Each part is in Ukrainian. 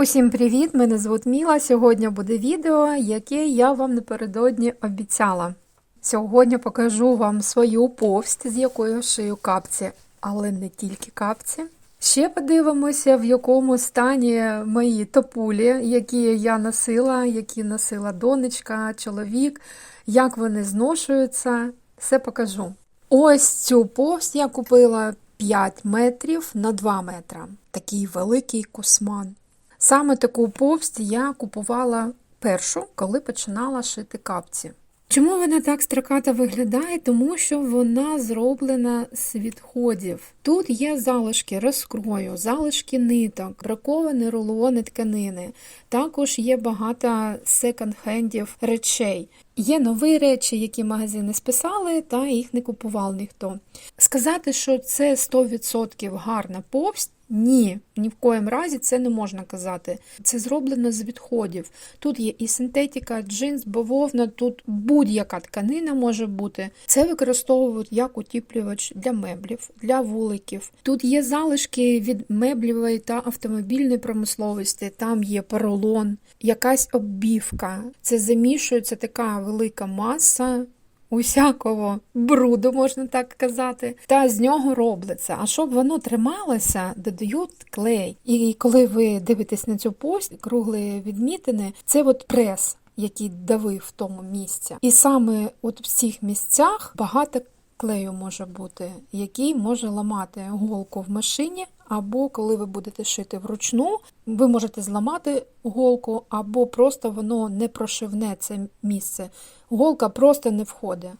Усім привіт! Мене звуть Міла. Сьогодні буде відео, яке я вам напередодні обіцяла. Сьогодні покажу вам свою повсть, з якою шию капці, але не тільки капці. Ще подивимося, в якому стані мої топулі, які я носила, які носила донечка, чоловік, як вони зношуються. Все покажу. Ось цю повсть я купила 5 метрів на 2 метра. Такий великий косман. Саме таку повсть я купувала першу, коли починала шити капці. Чому вона так строкато виглядає? Тому що вона зроблена з відходів. Тут є залишки розкрою, залишки ниток, браковані рулони тканини. Також є багато секонд-хендів речей. Є нові речі, які магазини списали, та їх не купував ніхто. Сказати, що це 100% гарна повсть. Ні, ні в коєм разі це не можна казати. Це зроблено з відходів. Тут є і синтетика, джинс, бавовна, тут будь-яка тканина може бути. Це використовують як утіплювач для меблів, для вуликів. Тут є залишки від меблівої та автомобільної промисловості, там є поролон, якась оббівка. Це замішується така велика маса усякого бруду, можна так казати, та з нього робиться. А щоб воно трималося, додають клей. І коли ви дивитесь на цю пость, круглі відмітини, це от прес. Який давив в тому місці. І саме от в цих місцях багато клею може бути, який може ламати голку в машині, або коли ви будете шити вручну, ви можете зламати голку, або просто воно не прошивне це місце. Голка просто не входить.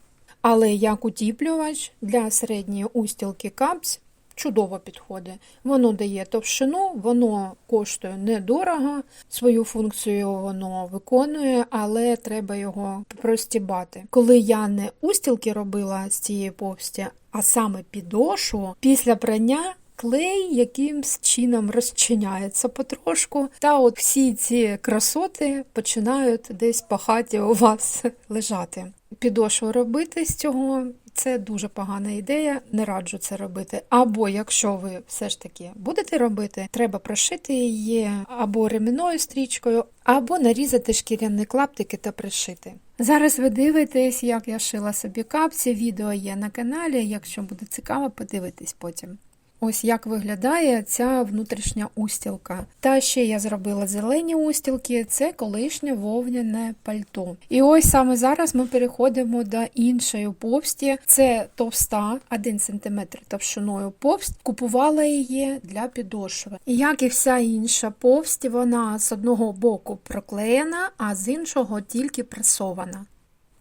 Але як утіплювач для середньої устілки капс чудово підходить. Воно дає товщину, воно коштує недорого, свою функцію воно виконує, але треба його простібати. Коли я не устілки робила з цієї повсті, а саме підошву, після прання. Клей якимсь чином розчиняється потрошку, та от всі ці красоти починають десь по хаті у вас лежати. Підошву робити з цього це дуже погана ідея, не раджу це робити. Або якщо ви все ж таки будете робити, треба прошити її або ремінною стрічкою, або нарізати шкіряні клаптики та пришити. Зараз ви дивитесь, як я шила собі капці. Відео є на каналі. Якщо буде цікаво, подивитесь потім. Ось як виглядає ця внутрішня устілка. Та ще я зробила зелені устілки, це колишнє вовняне пальто. І ось саме зараз ми переходимо до іншої повсті. Це товста, 1 см товщиною повсть. Купувала її для підошви. І як і вся інша повсть, вона з одного боку проклеєна, а з іншого тільки пресована.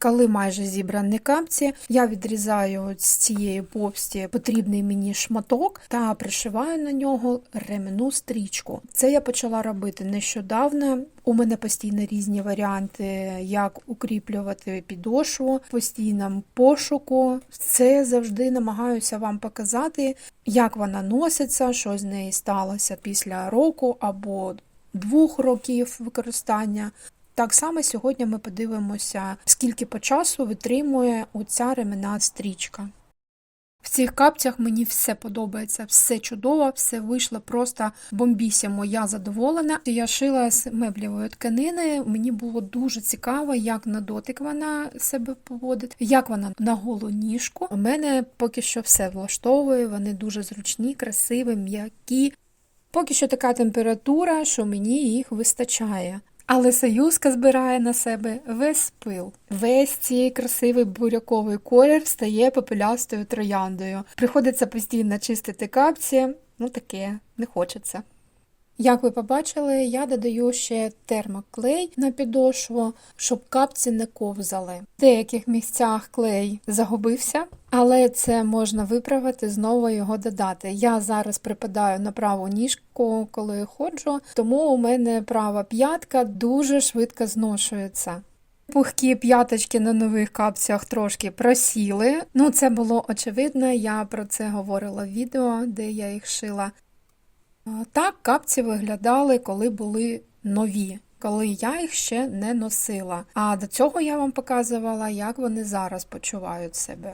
Коли майже зібрані капці, я відрізаю з цієї повсті потрібний мені шматок та пришиваю на нього ременну стрічку. Це я почала робити нещодавно. У мене постійно різні варіанти, як укріплювати підошву постійному пошуку. Це завжди намагаюся вам показати, як вона носиться, що з неї сталося після року або двох років використання. Так само сьогодні ми подивимося, скільки по часу витримує оця ременна стрічка. В цих капцях мені все подобається, все чудово, все вийшло просто бомбісімо. Я задоволена. Я шила з меблівої тканини. Мені було дуже цікаво, як на дотик вона себе поводить, як вона на голу ніжку. У мене поки що все влаштовує, вони дуже зручні, красиві, м'які. Поки що така температура, що мені їх вистачає. Але союзка збирає на себе весь пил. Весь цей красивий буряковий колір стає попелястою трояндою. Приходиться постійно чистити капці, ну таке не хочеться. Як ви побачили, я додаю ще термоклей на підошву, щоб капці не ковзали. В деяких місцях клей загубився, але це можна виправити, знову його додати. Я зараз припадаю на праву ніжку, коли ходжу, тому у мене права п'ятка дуже швидко зношується. Пухкі п'яточки на нових капцях трошки просіли. Ну, це було очевидно, я про це говорила в відео, де я їх шила. Так капці виглядали, коли були нові, коли я їх ще не носила. А до цього я вам показувала, як вони зараз почувають себе.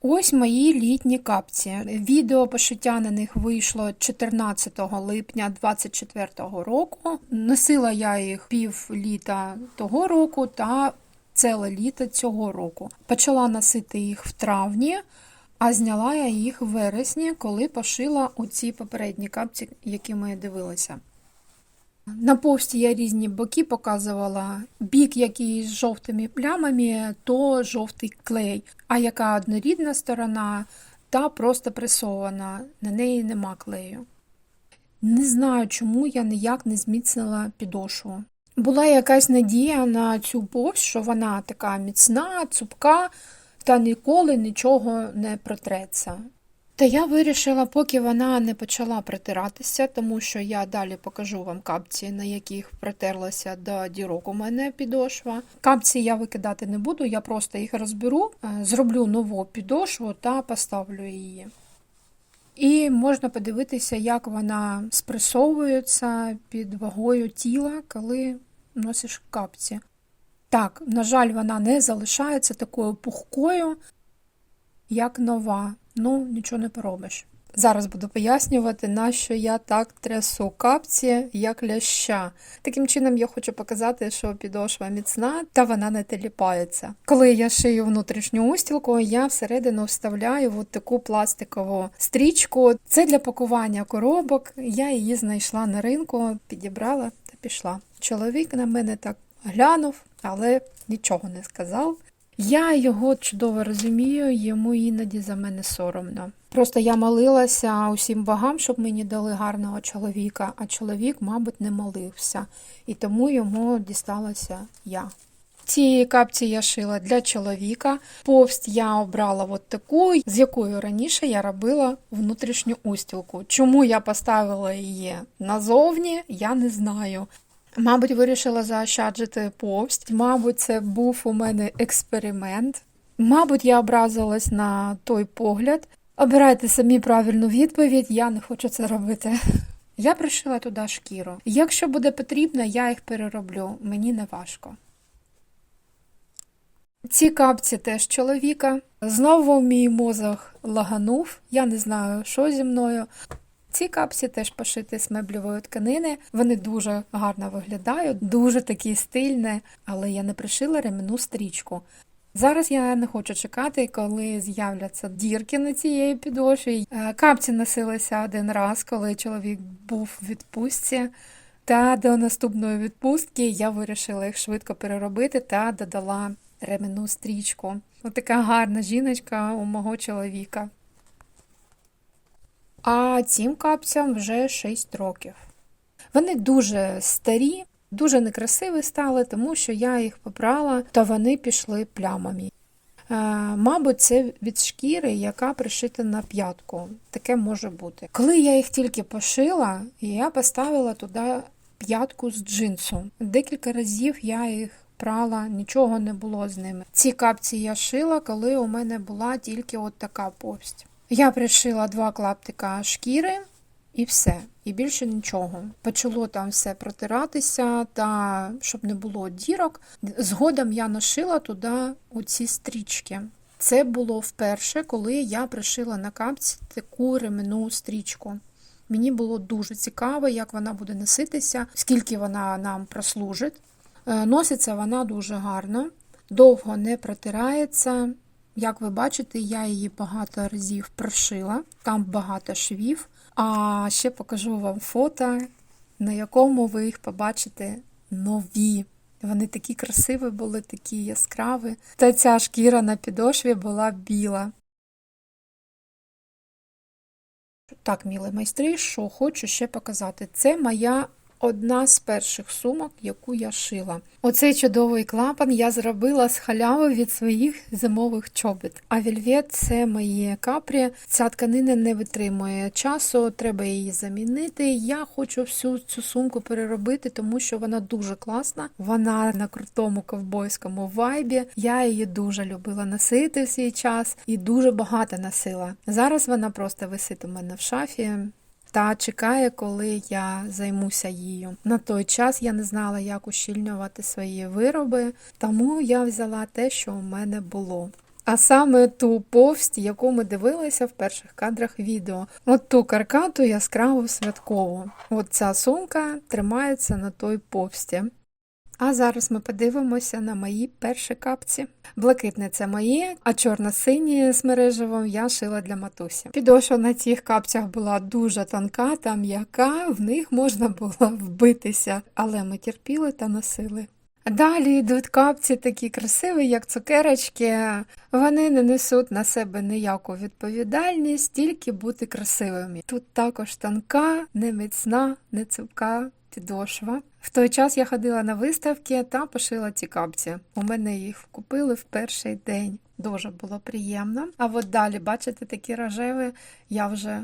Ось мої літні капці. Відео пошиття на них вийшло 14 липня 2024 року. Носила я їх пів літа того року та ціле літо цього року. Почала носити їх в травні, а зняла я їх в вересні, коли пошила оці попередні капці, які ми дивилися. На пості я різні боки показувала. Бік, який з жовтими плямами, то жовтий клей, а яка однорідна сторона, та просто пресована, на неї нема клею. Не знаю, чому я ніяк не зміцнила підошву. Була якась надія на цю повсть, що вона така міцна, цупка, та ніколи нічого не протреться. Та я вирішила, поки вона не почала протиратися, тому що я далі покажу вам капці, на яких протерлася до дірок у мене підошва. Капці я викидати не буду, я просто їх розберу, е, зроблю нову підошву та поставлю її. І можна подивитися, як вона спресовується під вагою тіла, коли носиш капці. Так, на жаль, вона не залишається такою пухкою, як нова. Ну, нічого не поробиш. Зараз буду пояснювати, на що я так трясу капці, як ляща. Таким чином, я хочу показати, що підошва міцна та вона не теліпається. Коли я шию внутрішню устілку, я всередину вставляю от таку пластикову стрічку. Це для пакування коробок. Я її знайшла на ринку, підібрала та пішла. Чоловік на мене так глянув, але нічого не сказав. Я його чудово розумію, йому іноді за мене соромно. Просто я молилася усім богам, щоб мені дали гарного чоловіка, а чоловік, мабуть, не молився, і тому йому дісталася я. Ці капці я шила для чоловіка. Повсть я обрала от таку, з якою раніше я робила внутрішню устілку. Чому я поставила її назовні, я не знаю. Мабуть, вирішила заощаджити повсть. Мабуть, це був у мене експеримент. Мабуть, я образилась на той погляд. Обирайте самі правильну відповідь, я не хочу це робити. Я пришила туди шкіру. Якщо буде потрібно, я їх перероблю, мені не важко. Ці капці теж чоловіка. Знову мій мозок лаганув, я не знаю, що зі мною. Ці капці теж пошиті з меблевої тканини. Вони дуже гарно виглядають, дуже такі стильні, але я не пришила ременну стрічку. Зараз я не хочу чекати, коли з'являться дірки на цієї підошві. Е, Капці носилися один раз, коли чоловік був в відпустці. Та до наступної відпустки я вирішила їх швидко переробити та додала ременну стрічку. Ось така гарна жіночка у мого чоловіка. А цим капцям вже 6 років. Вони дуже старі, дуже некрасиві стали, тому що я їх попрала, та вони пішли плямами. Е, Мабуть, це від шкіри, яка пришита на п'ятку. Таке може бути. Коли я їх тільки пошила, я поставила туди п'ятку з джинсу. Декілька разів я їх прала, нічого не було з ними. Ці капці я шила, коли у мене була тільки от така повсть. Я пришила два клаптика шкіри і все, і більше нічого. Почало там все протиратися, та щоб не було дірок. Згодом я нашила туди оці стрічки. Це було вперше, коли я пришила на капці таку ременну стрічку. Мені було дуже цікаво, як вона буде носитися, скільки вона нам прослужить. Е, Носиться вона дуже гарно, довго не протирається. Як ви бачите, я її багато разів прошила, там багато швів. А ще покажу вам фото, на якому ви їх побачите нові. Вони такі красиві були, такі яскраві. Та ця шкіра на підошві була біла. Так, мілі майстри, що хочу ще показати. Це моя одна з перших сумок, яку я шила. Оцей чудовий клапан я зробила з халяви від своїх зимових чобіт. А вільвет це мої капрі. Ця тканина не витримує часу, треба її замінити. Я хочу всю цю сумку переробити, тому що вона дуже класна. Вона на крутому ковбойському вайбі. Я її дуже любила носити в свій час і дуже багато носила. Зараз вона просто висить у мене в шафі та чекає, коли я займуся її. На той час я не знала, як ущільнювати свої вироби, тому я взяла те, що у мене було. А саме ту повсть, яку ми дивилися в перших кадрах відео. От ту каркату яскраву святкову. От ця сумка тримається на той повсті. А зараз ми подивимося на мої перші капці. Блакитне це мої, а чорно-сині з мережевим я шила для матусі. Підошва на цих капцях була дуже тонка та м'яка, в них можна було вбитися, але ми терпіли та носили. Далі йдуть капці такі красиві, як цукерочки. Вони не несуть на себе ніяку відповідальність, тільки бути красивими. Тут також тонка, не міцна, не цупка підошва. В той час я ходила на виставки та пошила ці капці. У мене їх купили в перший день. Дуже було приємно. А от далі, бачите, такі рожеві, я вже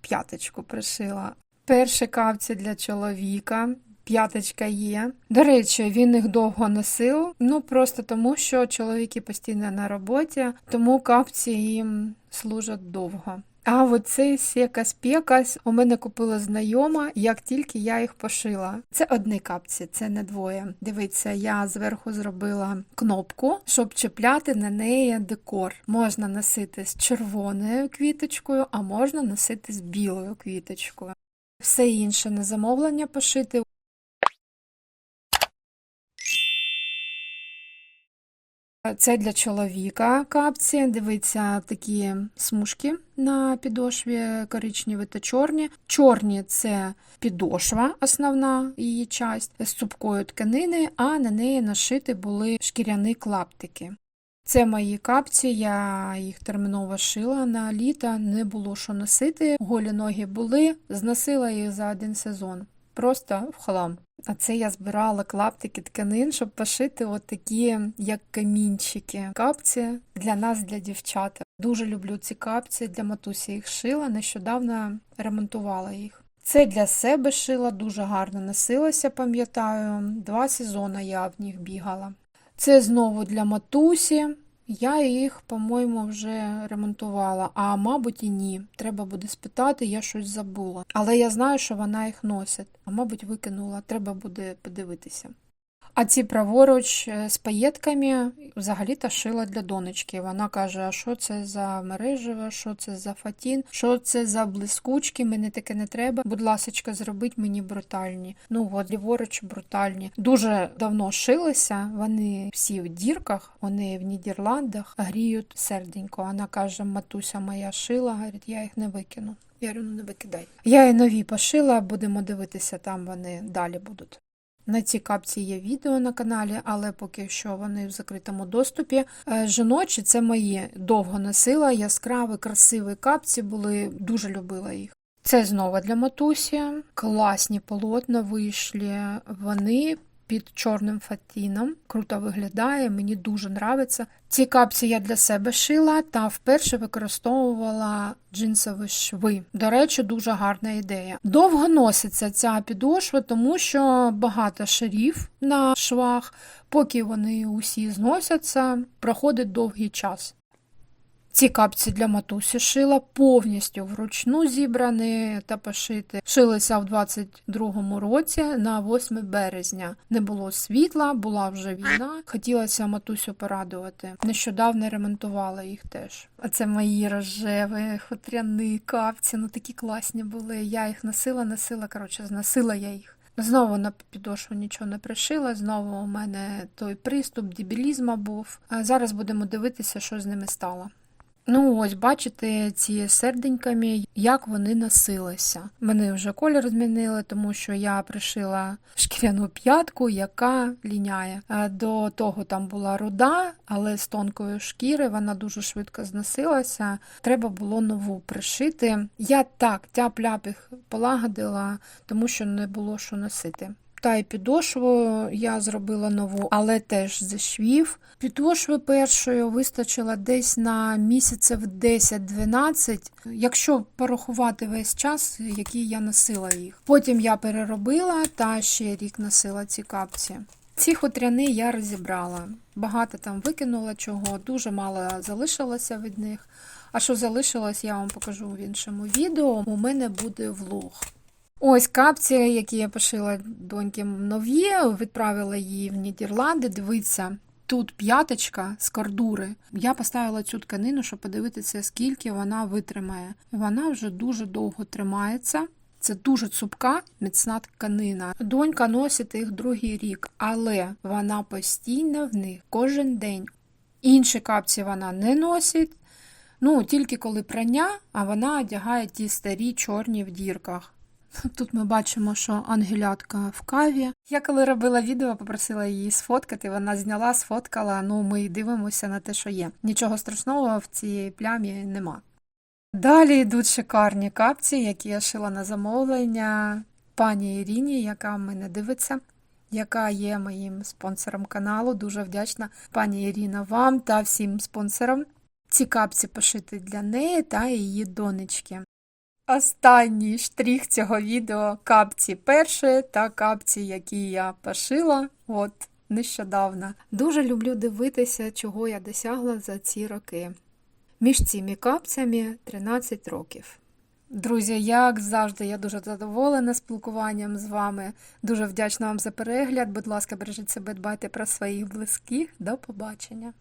п'яточку пришила. Перші капці для чоловіка. П'яточка є. До речі, він їх довго носив, ну просто тому, що чоловіки постійно на роботі, тому капці їм служать довго. А оцей якась пекась у мене купила знайома, як тільки я їх пошила. Це одні капці, це не двоє. Дивіться, я зверху зробила кнопку, щоб чіпляти на неї декор. Можна носити з червоною квіточкою, а можна носити з білою квіточкою. Все інше на замовлення пошити. Це для чоловіка капці. Дивіться, такі смужки на підошві коричневі та чорні. Чорні це підошва, основна її часть з цупкою тканини, а на неї нашити були шкіряні клаптики. Це мої капці, я їх терміново шила на літо, не було що носити. Голі ноги були, зносила їх за один сезон. Просто в хлам. А це я збирала клаптики тканин, щоб пошити от такі, як камінчики. Капці для нас, для дівчат. Дуже люблю ці капці, для матусі їх шила, нещодавно ремонтувала їх. Це для себе шила, дуже гарно носилася, пам'ятаю. Два сезони я в них бігала. Це знову для матусі. Я їх, по-моєму, вже ремонтувала, а мабуть і ні. Треба буде спитати, я щось забула. Але я знаю, що вона їх носить, а мабуть, викинула, треба буде подивитися. А ці праворуч з паєтками взагалі-то шила для донечки. Вона каже: а що це за мережеве, що це за фатін, що це за блискучки, мені таке не треба. Будь ласочка, зробіть мені брутальні. Ну от ліворуч брутальні. Дуже давно шилися, вони всі в дірках, вони в Нідерландах гріють серденько. Вона каже, матуся моя шила, говорить, я їх не викину. Я говорю, ну не викидай. Я і нові пошила, будемо дивитися, там вони далі будуть. На цій капці є відео на каналі, але поки що вони в закритому доступі. Е, Жіночі це мої довго носила, яскраві, красиві капці були, дуже любила їх. Це знову для матусі. Класні полотна вийшли. Вони під чорним фатіном. Круто виглядає, мені дуже подобається. Ці капці я для себе шила та вперше використовувала джинсові шви. До речі, дуже гарна ідея. Довго носиться ця підошва, тому що багато шарів на швах, поки вони усі зносяться, проходить довгий час. Ці капці для матусі шила повністю вручну зібрані та пошити. Шилися в 22-му році на 8 березня. Не було світла, була вже війна. Хотілося матусю порадувати. Нещодавно ремонтувала їх теж. А це мої рожеві хутряні капці. Ну такі класні були. Я їх носила, носила. Коротше, зносила я їх. Знову на підошву нічого не пришила, знову у мене той приступ дебілізма був. А зараз будемо дивитися, що з ними стало. Ну, ось, бачите, ці серденьками, як вони носилися. Мене вже колір змінили, тому що я пришила шкіряну п'ятку, яка ліняє. До того там була руда, але з тонкої шкіри вона дуже швидко зносилася. Треба було нову пришити. Я так тяп-ляп їх полагодила, тому що не було що носити. Та й підошву я зробила нову, але теж зі швів. Підошви першою вистачило десь на місяців 10-12, якщо порахувати весь час, який я носила їх. Потім я переробила та ще рік носила ці капці. Ці хутряни я розібрала. Багато там викинула чого, дуже мало залишилося від них. А що залишилось, я вам покажу в іншому відео. У мене буде влог. Ось капці, які я пошила доньки нові, відправила її в Нідерланди. Дивіться, Тут п'яточка з кордури. Я поставила цю тканину, щоб подивитися, скільки вона витримає. Вона вже дуже довго тримається. Це дуже цупка, міцна тканина. Донька носить їх другий рік, але вона постійно в них кожен день. Інші капці вона не носить. Ну, тільки коли прання, а вона одягає ті старі чорні в дірках. Тут ми бачимо, що ангелятка в каві. Я коли робила відео, попросила її сфоткати. Вона зняла, сфоткала. Ну, ми дивимося на те, що є. Нічого страшного в цій плямі нема. Далі йдуть шикарні капці, які я шила на замовлення пані Ірині, яка мене дивиться, яка є моїм спонсором каналу. Дуже вдячна пані Ірина вам та всім спонсорам. Ці капці пошити для неї та її донечки. Останній штрих цього відео капці перші та капці, які я пошила от нещодавно. Дуже люблю дивитися, чого я досягла за ці роки. Між цими капцями 13 років. Друзі, як завжди, я дуже задоволена спілкуванням з вами. Дуже вдячна вам за перегляд. Будь ласка, бережіть себе, дбайте про своїх близьких. До побачення.